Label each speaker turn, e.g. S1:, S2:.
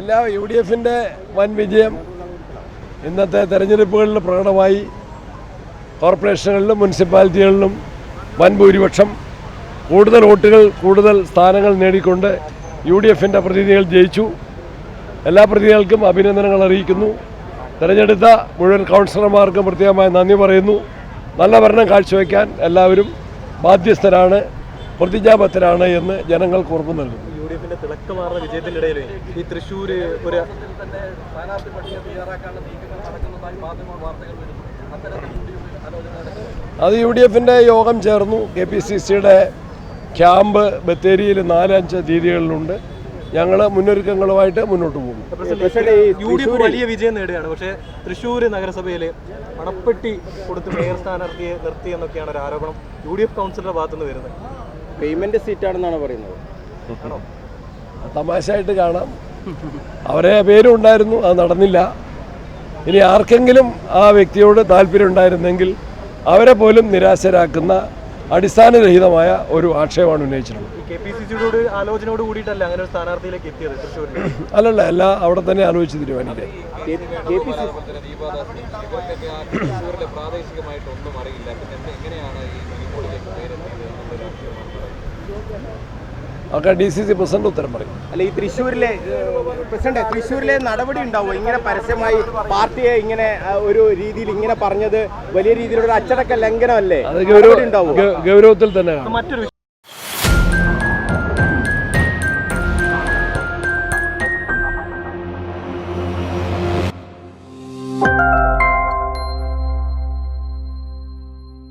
S1: എല്ലാ U D എഫിന്റെ വൻ വിജയം ഇന്നത്തെ തെരഞ്ഞെടുപ്പുകളിൽ പ്രകടമായി കോർപ്പറേഷനുകളിലും മുനിസിപ്പാലിറ്റികളിലും വൻ ഭൂരിപക്ഷം. കൂടുതൽ വോട്ടുകൾ കൂടുതൽ സ്ഥാനങ്ങൾ നേടിക്കൊണ്ട് യു ഡി എഫിന്റെ പ്രതിനിധികൾ ജയിച്ചു. എല്ലാ പ്രതിനിധികൾക്കും അഭിനന്ദനങ്ങൾ അറിയിക്കുന്നു. തിരഞ്ഞെടുത്ത മുഴുവൻ കൗൺസിലർമാർക്കും പ്രത്യേകമായി നന്ദി പറയുന്നു. നല്ല ഭരണം കാഴ്ചവെക്കാൻ എല്ലാവരും ബാധ്യസ്ഥരാണ് പ്രതിജ്ഞാബദ്ധരാണ് എന്ന് ജനങ്ങൾക്ക് ഉറപ്പ് നൽകുന്നു.
S2: ഡി എഫിന്റെ തിളക്കമാർന്ന വിജയത്തിന്റെ ഇടയിൽ ഈ തൃശ്ശൂര് ഒരു
S1: അത് യു ഡി എഫിന്റെ യോഗം ചേർന്നു. കെ പി സി സിയുടെ ക്യാമ്പ് ബത്തേരിയിൽ നാലഞ്ച് തീയതികളിലുണ്ട്. ഞങ്ങൾ മുന്നൊരുക്കങ്ങളുമായിട്ട് മുന്നോട്ട് പോകും.
S2: യു ഡി എഫ് വലിയ വിജയം നേടുകയാണ്. പക്ഷേ തൃശ്ശൂർ നഗരസഭയിൽ പണപ്പെട്ടി കൊടുത്ത് മേയർ സ്ഥാനാർത്ഥിയെ നിർത്തി എന്നൊക്കെയാണ് ഒരു ആരോപണം യു ഡി എഫ് കൗൺസിലറുടെ ഭാഗത്തുനിന്ന് വരുന്നത്.
S3: പേയ്മെന്റ് സീറ്റാണെന്നാണ് പറയുന്നത്.
S1: തമാശയായിട്ട് കാണാം. അവരെ പേരും ഉണ്ടായിരുന്നു അത് നടന്നില്ല. ഇനി ആർക്കെങ്കിലും ആ വ്യക്തിയോട് താല്പര്യം ഉണ്ടായിരുന്നെങ്കിൽ അവരെ പോലും നിരാശരാക്കുന്ന അടിസ്ഥാനരഹിതമായ ഒരു ആക്ഷേപമാണ് ഉന്നയിച്ചിട്ടുള്ളത്. അല്ലല്ല എല്ലാ അവിടെ തന്നെ ആലോചിച്ച് തീരുമാനിക്കാം
S4: പ്രാദേശികമായിട്ടൊന്നും അറിയില്ല.
S1: ഒക്കെ ഡി സി സി പ്രസിഡന്റ് ഉത്തരം പറയും.
S3: അല്ല ഈ തൃശ്ശൂരിലെ പ്രസിഡന്റ് തൃശ്ശൂരിലെ നടപടി ഉണ്ടാവുമോ? ഇങ്ങനെ പരസ്യമായി പാർട്ടിയെ ഇങ്ങനെ ഒരു രീതിയിൽ ഇങ്ങനെ പറഞ്ഞത് വലിയ രീതിയിലുള്ള അച്ചടക്ക ലംഘനമല്ലേ?
S1: ഗൗരവത്തിൽ തന്നെ
S2: മറ്റൊരു